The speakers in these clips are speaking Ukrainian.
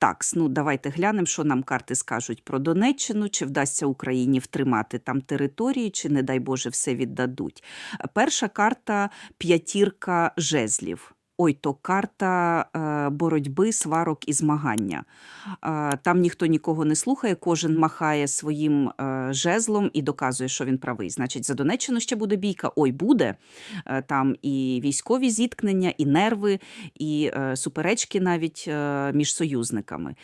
Так, ну давайте глянемо, що нам карти скажуть про Донеччину, чи вдасться Україні втримати там території, чи, не дай Боже, все віддадуть. Перша карта п'ятірка жезлів. Ой, то карта е, боротьби, сварок і змагання. Е, там ніхто нікого не слухає, кожен махає своїм е, жезлом і доказує, що він правий. Значить, за Донеччину ще буде бійка. Ой, буде. Там і військові зіткнення, і нерви, і суперечки навіть між союзниками.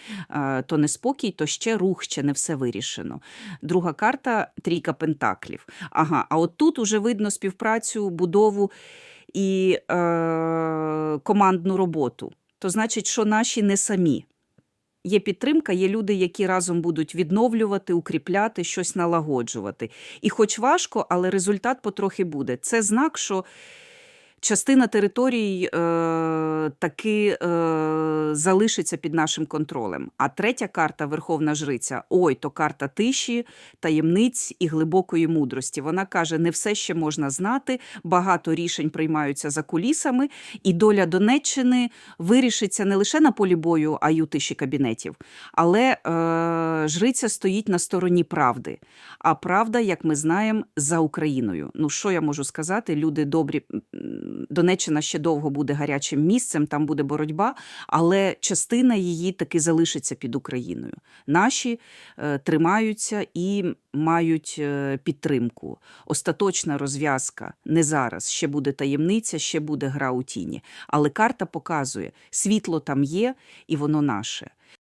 То неспокій, то ще рух, ще не все вирішено. Друга карта трійка пентаклів. Ага, а от тут уже видно співпрацю, будову і е, командну роботу. То значить, що наші не самі. Є підтримка, є люди, які разом будуть відновлювати, укріпляти, щось налагоджувати. І хоч важко, але результат потрохи буде. Це знак, що частина територій е, таки е, залишиться під нашим контролем. А третя карта Верховна Жриця ой, то карта тиші, таємниць і глибокої мудрості. Вона каже: не все ще можна знати, багато рішень приймаються за кулісами, і доля Донеччини вирішиться не лише на полі бою, а й у тиші кабінетів. Але е, жриця стоїть на стороні правди. А правда, як ми знаємо, за Україною. Ну що я можу сказати? Люди добрі. Донеччина ще довго буде гарячим місцем, там буде боротьба, але частина її таки залишиться під Україною. Наші е, тримаються і мають е, підтримку. Остаточна розв'язка не зараз. Ще буде таємниця, ще буде гра у тіні. Але карта показує, світло там є, і воно наше.